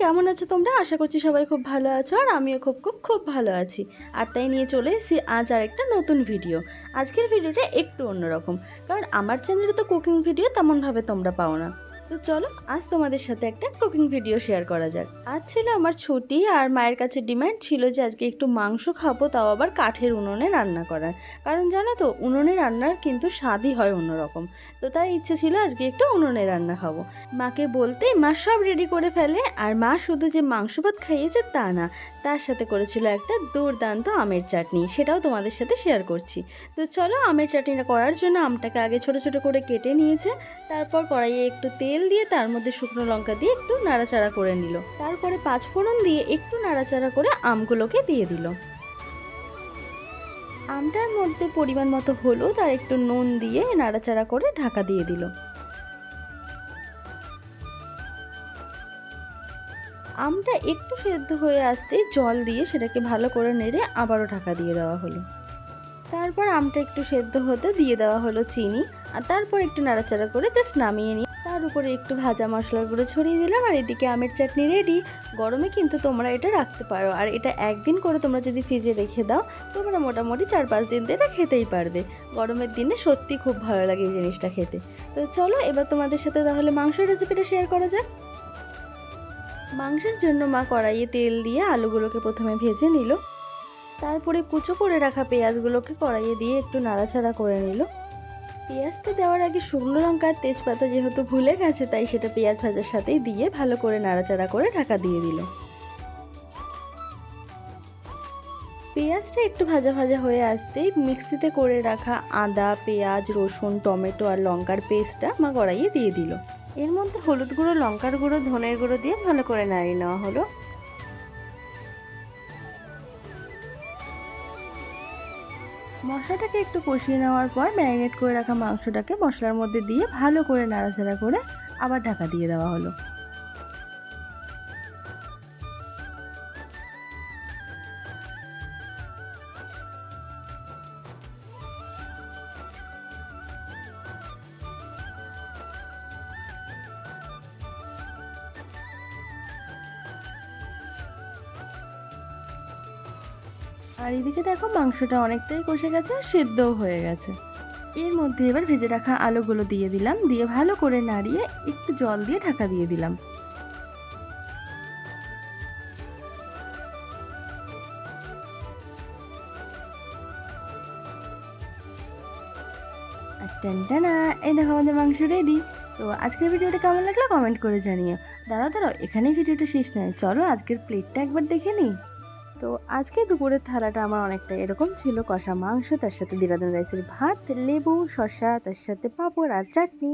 কেমন আছো তোমরা? আশা করছি সবাই খুব ভালো আছো আর আমিও খুব খুব খুব ভালো আছি। আর তাই নিয়ে চলে এসেছি আজ আর একটা নতুন ভিডিও। আজকের ভিডিওটা একটু অন্যরকম, কারণ আমার চ্যানেলে তো কুকিং ভিডিও তেমনভাবে তোমরা পাও না। তো চলো, আজ তোমাদের সাথে একটা কুকিং ভিডিও শেয়ার করা যাক। আজ ছিল আমার ছুটি আর মায়ের কাছে ডিমান্ড ছিল যে আজকে একটু মাংস খাব, তাও আবার কাঠের উনুনে রান্না করার। কারণ জানো তো, উনুনে রান্নার কিন্তু স্বাদই হয় অন্যরকম। তো তাই ইচ্ছে ছিল আজকে একটু উনুনে রান্না খাব। মাকে বলতেই মা সব রেডি করে ফেলে, আর মা শুধু যে মাংস ভাত খাইয়েছে তা না তার সাথে করেছিল একটা দুর্দান্ত আমের চাটনি, সেটাও তোমাদের সাথে শেয়ার করছি। তো চলো আমের চাটনিটা করার জন্য আমটাকে আগে ছোট ছোট করে কেটে নিয়েছে, তারপর কড়াইয়ে একটু তেল দিয়ে তার মধ্যে শুকনো লঙ্কা দিয়ে একটু নাড়াচাড়া করে নিল। তারপরে পাঁচ ফোড়ন দিয়ে একটু নাড়াচাড়া করে আমগুলোকে দিয়ে দিল। আমটার মধ্যে পরিমাণ মতো হলুদ আর একটু নুন দিয়ে নাড়াচাড়া করে ঢাকা দিয়ে দিল। আমটা একটু সেদ্ধ হয়ে আসতেই জল দিয়ে সেটাকে ভালো করে নেড়ে আবারও ঢাকা দিয়ে দেওয়া হলো। তারপর আমটা একটু সেদ্ধ হতে দিয়ে দেওয়া হলো চিনি, আর তারপর একটু নাড়াচাড়া করে জাস্ট নামিয়ে নিই তার উপরে একটু ভাজা মশলার গুঁড়ো ছড়িয়ে দিলাম, আর এদিকে আমের চাটনি রেডি গরমে কিন্তু তোমরা এটা রাখতে পারো, আর এটা একদিন করে তোমরা যদি ফ্রিজে রেখে দাও, তোমরা মোটামুটি চার পাঁচ দিন এটা খেতেই পারবে। গরমের দিনে সত্যি খুব ভালো লাগে এই জিনিসটা খেতে। তো চলো এবার তোমাদের সাথে তাহলে মাংসের রেসিপিটা শেয়ার করা যাক। মাংসের জন্য মা কড়াইয়ে তেল দিয়ে আলুগুলোকে প্রথমে ভেজে নিল। তারপরে কুচো করে রাখা পেঁয়াজগুলোকে কড়াইয়ে দিয়ে একটু নাড়াচাড়া করে নিল। পেঁয়াজটা দেওয়ার আগে শুকনো লঙ্কা তেজপাতা যেহেতু ভুলে গেছে, তাই সেটা পেঁয়াজ ভাজার সাথেই দিয়ে ভালো করে নাড়াচাড়া করে ঢাকা দিয়ে দিল। পেঁয়াজটা একটু ভাজা ভাজা হয়ে আসতেই মিক্সিতে করে রাখা আদা, পেঁয়াজ, রসুন, টমেটো আর লঙ্কার পেস্টটা মা কড়াইয়ে দিয়ে দিল। এর মধ্যে হলুদ গুঁড়ো, লঙ্কার গুঁড়ো, ধনের গুঁড়ো দিয়ে ভালো করে নাড়িয়ে নেওয়া হলো। মশলাটাকে একটু কষিয়ে নেওয়ার পর ম্যারিনেট করে রাখা মাংসটাকে মশলার মধ্যে দিয়ে ভালো করে নাড়াচাড়া করে আবার ঢাকা দিয়ে দেওয়া হলো। আর এদিকে দেখো মাংসটা অনেকটাই কষে গেছে, সেদ্ধও হয়ে গেছে। এর মধ্যে এবার ভেজে রাখা আলুগুলো দিয়ে দিলাম, দিয়ে ভালো করে নাড়িয়ে একটু জল দিয়ে ঢাকা দিয়ে দিলাম। টানটানা এই দেখো আমাদের মাংস রেডি তো আজকের ভিডিওটা কেমন লাগল কমেন্ট করে জানিও। দাঁড়াও দাঁড়াও, এখানেই ভিডিওটা শেষ নয়, চলো আজকের প্লেটটা একবার দেখে নিই। তো আজকে দুপুরের থালাটা আমার অনেকটা এরকম ছিল, কষা মাংস, তার সাথে দিরাদন রাইসের ভাত, লেবু, শসা, তার সাথে পাঁপড় আর চাটনি।